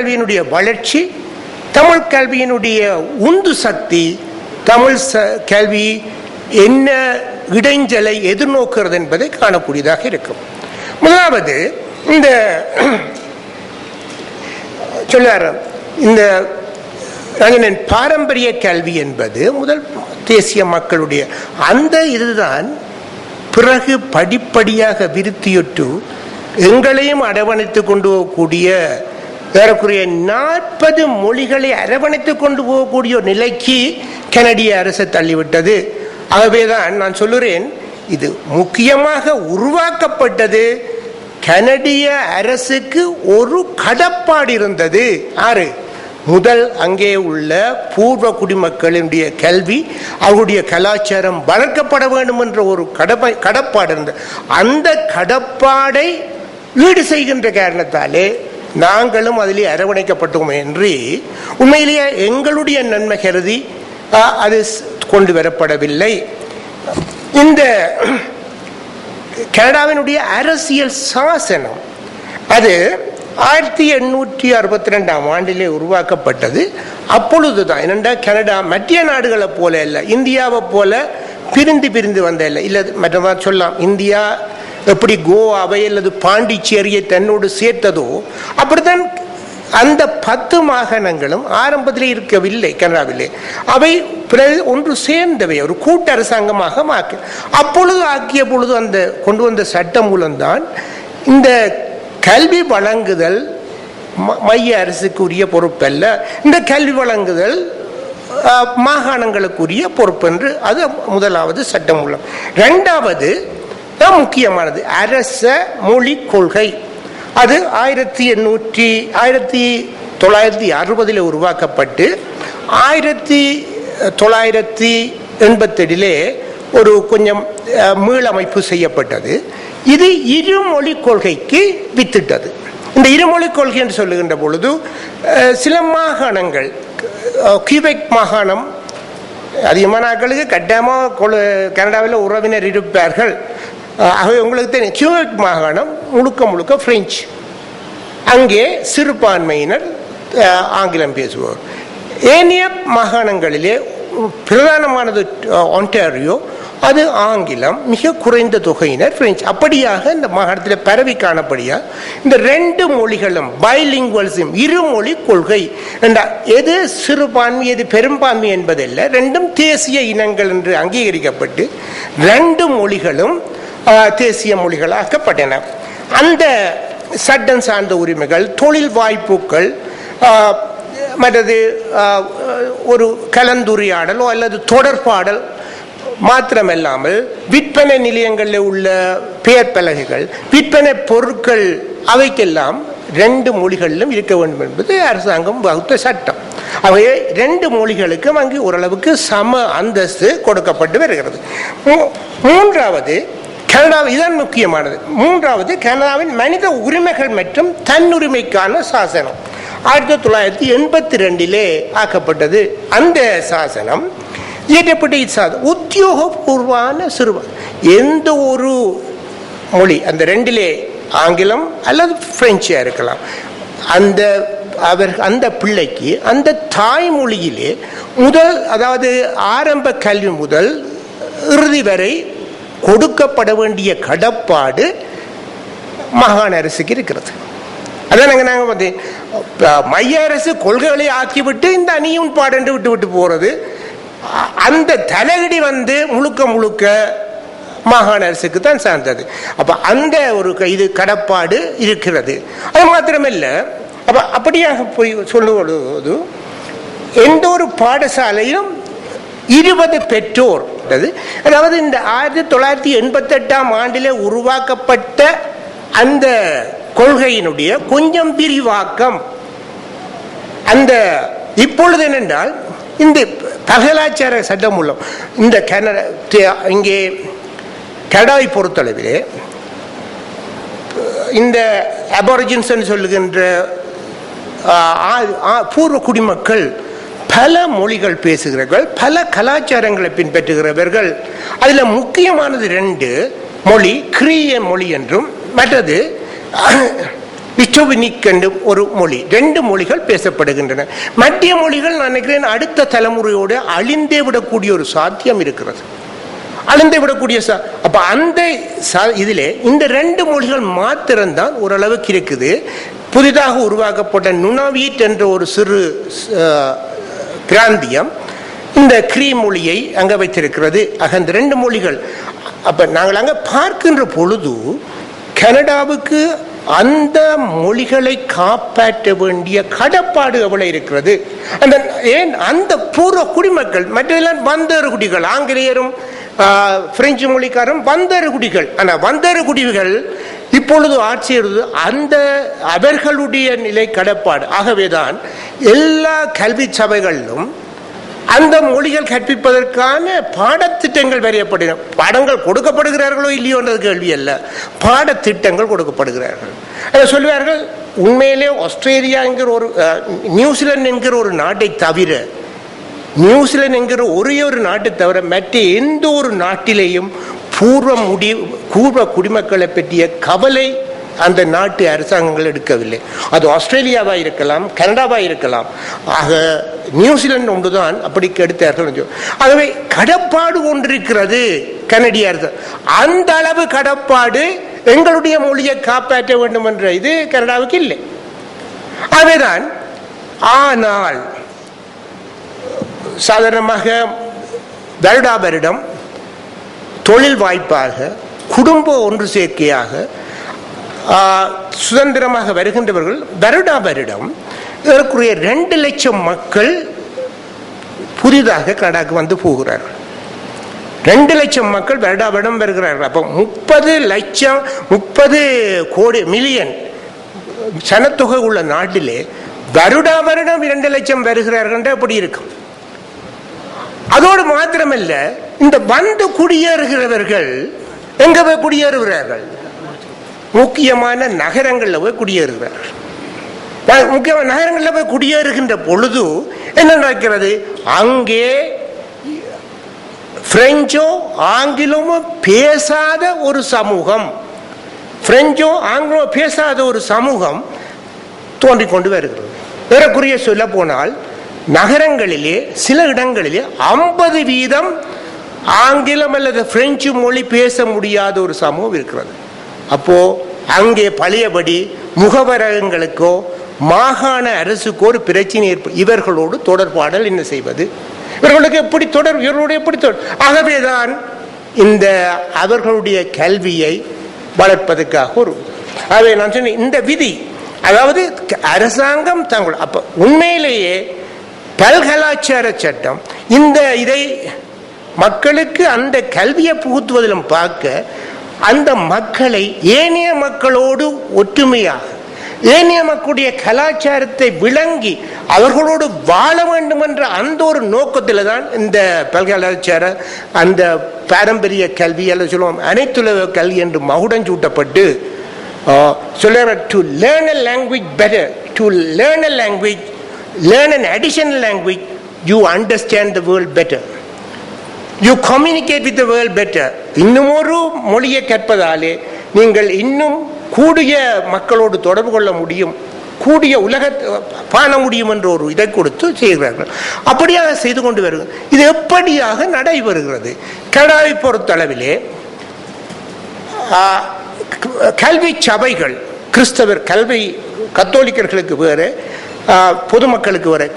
கல்வியினுடைய வளர்ச்சி தமிழ் கல்வியினுடைய உந்து சக்தி தமிழ் ச கல்வி என்ன இடைஞ்சலை எதிர்நோக்கிறது என்பதை காணக்கூடியதாக இருக்கும். முதலாவது இந்த சொல்லார் இந்த பாரம்பரிய கல்வி என்பது முதல் தேசிய மக்களுடைய அந்த இதுதான் பிறகு படிப்படியாக விருத்தியுற்று எங்களையும் அடவணைத்து கொண்டு போகக்கூடிய ஏறக்குறைய நாற்பது மொழிகளை அரவணைத்து கொண்டு போகக்கூடிய நிலைக்கு கனடிய அரசு தள்ளிவிட்டது. ஆகவேதான் நான் சொல்லுறேன் இது முக்கியமாக உருவாக்கப்பட்டது கனடிய அரசுக்கு ஒரு கடப்பாடு இருந்தது. ஆறு முதல் அங்கே உள்ள பூர்வ குடிமக்களினுடைய கல்வி அவருடைய கலாச்சாரம் வளர்க்கப்பட வேண்டும் என்ற ஒரு கடமை கடப்பாடு இருந்தது அந்த கடப்பாடை ஈடு செய்கின்ற காரணத்தாலே நாங்களும் அதிலே அரவணைக்கப்பட்டோம் என்று உண்மையிலேயே எங்களுடைய நன்மை கருதி அது கொண்டு வரப்படவில்லை. இந்த கனடாவினுடைய அரசியல் சாசனம் அது ஆயிரத்தி எண்ணூற்றி அறுபத்தி ரெண்டாம் ஆண்டிலே உருவாக்கப்பட்டது. அப்பொழுதுதான் என்னென்னா கனடா மத்திய நாடுகளை போல இல்லை இந்தியாவை போல பிரிந்து பிரிந்து வந்த இல்லை இல்லை மற்றவா சொல்லலாம் இந்தியா எப்படி கோவாவை அல்லது பாண்டிச்சேரியை தன்னோடு சேர்த்ததோ அப்படித்தான் அந்த பத்து மாகாணங்களும் ஆரம்பத்தில் இருக்கவில்லை கனடாவிலே. அவை பிறகு ஒன்று சேர்ந்தவை ஒரு கூட்டு அரசாங்கமாக மாக்க அப்பொழுது ஆக்கிய பொழுது அந்த கொண்டு வந்த சட்டம் மூலம்தான் இந்த கல்வி வழங்குதல் ம- மைய அரசுக்குரிய பொறுப்பல்ல. இந்த கல்வி வழங்குதல் மாகாணங்களுக்குரிய பொறுப்பு என்று அது முதலாவது சட்டம் மூலம். ரெண்டாவது தான் முக்கியமானது. அரச மொழி கொள்கை. அது ஆயிரத்தி எண்ணூற்றி ஆயிரத்தி தொள்ளாயிரத்தி அறுபதில் உருவாக்கப்பட்டு ஆயிரத்தி தொள்ளாயிரத்தி எண்பத்தெட்டிலே ஒரு கொஞ்சம் மீளமைப்பு செய்யப்பட்டது. இது இருமொழி கொள்கைக்கு வித்திட்டது. இந்த இருமொழி கொள்கை என்று சொல்லுகின்ற பொழுது சில மாகாணங்கள் கியூபெக் மாகாணம் அதிகமான ஆட்களுக்கு கட்டாயமாக கனடாவில் உறவினர் இருப்பார்கள். ஆகவே உங்களுக்கு தெரியும் கியூபெக் மாகாணம் முழுக்க முழுக்க பிரெஞ்சு. அங்கே சிறுபான்மையினர் ஆங்கிலம் பேசுவோர் ஏனைய மாகாணங்களிலே பிரதானமானது ஒன்டாரியோ அது ஆங்கிலம் மிக குறைந்த தொகையினர் பிரெஞ்சு. அப்படியாக இந்த மாகாணத்தில் பரவி காணப்படியா இந்த ரெண்டு மொழிகளும் பைலிங்குவல்ஸும் இருமொழி கொள்கை என்றால் எது சிறுபான்மை எது பெரும்பான்மை என்பதல்ல ரெண்டும் தேசிய இனங்கள் என்று அங்கீகரிக்கப்பட்டு ரெண்டு மொழிகளும் தேசிய மொழிகளாக்கப்பட்டன. அந்த சட்டம் சார்ந்த உரிமைகள் தொழில் வாய்ப்புகள் மற்றது ஒரு கலந்துரையாடலோ அல்லது தொடர்பாடல் மாத்திரமல்லாமல் விற்பனை நிலையங்களில் உள்ள பெயர் பலகைகள் விற்பனை பொருட்கள் அவைக்கெல்லாம் ரெண்டு மொழிகளிலும் இருக்க வேண்டும் என்பது அரசாங்கம் வகுத்த சட்டம். அவையே ரெண்டு மொழிகளுக்கும் அங்கு ஓரளவுக்கு சம அந்தஸ்து கொடுக்கப்பட்டு வருகிறது. மூ- மூன்றாவது கனடாவில் இதுதான் முக்கியமானது. மூன்றாவது கனடாவின் மனித உரிமைகள் மற்றும் தன்னுரிமைக்கான சாசனம். ஆயிரத்தி தொள்ளாயிரத்தி எண்பத்தி ரெண்டிலே ஆக்கப்பட்டது அந்த சாசனம். இயற்றப்பட்ட சாதம் உத்தியோகபூர்வான சிறுவன் எந்த ஒரு மொழி அந்த ரெண்டிலே ஆங்கிலம் அல்லது பிரெஞ்சா இருக்கலாம். அந்த அவர் அந்த பிள்ளைக்கு அந்த தாய்மொழியிலே முதல் அதாவது ஆரம்ப கல்வி முதல் இறுதி வரை கொடுக்கப்பட வேண்டிய கடப்பாடு மாகாண அரசுக்கு இருக்கிறது. அதான் நாங்கள் நாங்கள் வந்து மைய அரசு கொள்கைகளை ஆக்கிவிட்டு இந்த அணியும் பாடன்று விட்டு விட்டு போகிறது அந்த தலையடி வந்து முழுக்க முழுக்க மாகாண அரசுக்கு தான் சார்ந்தது. அப்போ அந்த ஒரு க- இது கடப்பாடு இருக்கிறது. அது மாத்திரமில்லை அப்போ அப்படியாக போய் சொல்லுவது எந்த ஒரு பாடசாலையிலும் இருபது பெற்றோர் அதாவது அதாவது இந்த ஆயிரத்தி தொள்ளாயிரத்தி எண்பத்தி எட்டாம் ஆண்டிலே உருவாக்கப்பட்ட அந்த கொள்கையினுடைய கொஞ்சம் விரிவாக்கம். அந்த இப்பொழுது என்னென்றால் இந்த பகலாச்சார சட்டம் மூலம் இந்த கனடா இங்கே கனடாவை பொறுத்தளவிலே இந்த அபாரிஜின்ஸ் சொல்லுகின்ற பூர்வ குடிமக்கள் பல மொழிகள் பேசுகிறவர்கள் பல கலாச்சாரங்களை பின்பற்றுகிறவர்கள். அதில் முக்கியமானது ரெண்டு மொழி கிரிய மொழி என்றும் மற்றது இச்சோவினிக் என்று ஒரு மொழி. ரெண்டு மொழிகள் பேசப்படுகின்றன. மத்திய மொழிகள் நான் நினைக்கிறேன் அடுத்த தலைமுறையோடு அழிந்தே விடக்கூடிய ஒரு சாத்தியம் இருக்கிறது. அழிந்தே விடக்கூடிய சா அப்போ அந்த சா இதிலே இந்த ரெண்டு மொழிகள் மாத்திரம்தான் ஓரளவுக்கு இருக்குது. புதிதாக உருவாக்கப்பட்ட நுணவீட் என்ற ஒரு சிறு பிராந்தியம். இந்த கிரீ மொழியை அங்க வைத்திருக்கிறது. ஆக இந்த ரெண்டு மொழிகள். அப்ப நாங்கள் அங்க பார்க்கின்ற பொழுது கனடாவுக்கு அந்த மொழிகளை காப்பாற்ற வேண்டிய கடப்பாடு எவ்வளவு இருக்கிறது? அந்த ஏன் அந்த பூர்வ குடிமக்கள் மற்றெல்லாம் வந்தேறு குடிகள் ஆங்கிலேயரும் பிரெஞ்சு மொழிக்காரன் வந்தருகுடிகள் ஆனால் வந்தருகுடிகள் இப்பொழுது ஆட்சி செய்வது அந்த அவர்களுடைய நிலை கடப்பாடு. ஆகவேதான் எல்லா கல்வி சபைகளிலும் அந்த மொழிகள் கற்பிப்பதற்கான பாடத்திட்டங்கள் வரையப்படுகிற பாடங்கள் கொடுக்கப்படுகிறார்களோ இல்லையோன்றது கேள்வி அல்ல. பாடத்திட்டங்கள் கொடுக்கப்படுகிறார்கள். அதை சொல்லுவார்கள் உண்மையிலே ஆஸ்திரேலியா என்கிற ஒரு நியூசிலாந்து என்கிற ஒரு நாட்டை தவிர நியூசிலாந்து என்கிற ஒரே ஒரு நாட்டை தவிர மற்ற எந்த ஒரு நாட்டிலேயும் பூர்வ முடி பூர்வ குடிமக்களை பற்றிய கவலை அந்த நாட்டு அரசாங்கங்கள் எடுக்கவில்லை. அது ஆஸ்திரேலியாவாக இருக்கலாம் கனடாவாக இருக்கலாம். ஆக நியூசிலாந்து ஒன்றுதான் அப்படி கெடுத்தார்கள் ஆகவே கடப்பாடு ஒன்றிருக்கிறது கனடிய அரசு அந்த அளவு கடப்பாடு எங்களுடைய மொழியை காப்பாற்ற வேண்டும் என்ற இது கனடாவுக்கு இல்லை. ஆகவேதான் ஆனால் சாதாரணமாக வருடா வருடம் தொழில் வாய்ப்பாக குடும்ப ஒன்று சேர்க்கையாக சுதந்திரமாக வருகின்றவர்கள் வருடா வருடம் ஏறக்குறைய ரெண்டு லட்சம் மக்கள் புதிதாக கனடாக்கு வந்து போகிறார்கள். ரெண்டு லட்சம் மக்கள் வருடா வருடம் வருகிறார்கள். அப்போ முப்பது லட்சம் முப்பது கோடி மில்லியன் சனத்தொகை உள்ள நாட்டிலே வருடா வருடம் இரண்டு லட்சம் வருகிறார்கள் அப்படி இருக்கும்? அதோடு மாத்திரமல்ல இந்த வந்து குடியேறுகிறவர்கள் எங்க போய் குடியேறுகிறார்கள்? முக்கியமான நகரங்களில் போய் குடியேறுகிறார்கள். முக்கியமான நகரங்களில் போய் குடியேறுகின்ற பொழுது என்ன நடக்கிறது? அங்கே பிரெஞ்சோ ஆங்கிலமோ பேசாத ஒரு சமூகம் பிரெஞ்சோ ஆங்கிலமோ பேசாத ஒரு சமூகம் தோன்றிக் கொண்டு வருகிறது. ஏறக்குறைய சொல்ல போனால் நகரங்களிலே சில இடங்களிலே ஐம்பது வீதம் ஆங்கிலம் அல்லது பிரெஞ்சு மொழி பேச முடியாத ஒரு சமூகம் இருக்கிறது. அப்போ அங்கே பழையபடி முகவரகங்களுக்கோ மாகாண அரசுக்கோ ஒரு பிரச்சனை ஏற்ப இவர்களோடு தொடர்பாடல் என்ன செய்வது? இவர்களுக்கு எப்படி தொடர் இவர்களோடு எப்படி தொடர் ஆகவேதான் இந்த அவர்களுடைய கல்வியை வளர்ப்பதற்காக ஒரு ஆகவே நான் சொன்னேன் இந்த விதி அதாவது க- அரசாங்கம் தங்கள் அப்போ உண்மையிலேயே பல்கலாச்சார சட்டம் இந்த இதை மக்களுக்கு அந்த கல்வியை புகுத்துவதிலும் பார்க்க அந்த மக்களை ஏனைய மக்களோடு ஒற்றுமையாக ஏனைய மக்களுடைய கலாச்சாரத்தை விளங்கி அவர்களோடு வாழ வேண்டும் என்ற அந்த ஒரு நோக்கத்தில் தான் இந்த பல்கலாச்சார அந்த பாரம்பரிய கல்வி அல்ல சொல்லுவோம் அனைத்துலக கல்வி என்று மகுடம் சூட்டப்பட்டு சொல்லுற to learn a language better to learn a language learn an additional language you understand the world better you communicate with world better இன்னும் ஒரு மொழியை கற்பதாலே நீங்கள் இன்னும் கூடிய மக்களோடு தொடர்பு கொள்ள முடியும் கூடிய உலக காண முடியும் என்ற ஒரு இதை கொடுத்து செய்கிறார்கள். அப்படியாக செய்து கொண்டு வருகிறது. இது எப்படியாக நடைபெறுகிறது? கனடாவை பொறுத்தளவிலே கல்வி சபைகள் கிறிஸ்தவர் கல்வி கத்தோலிக்கர்களுக்கு வேறு பொதுமக்களுக்கு வர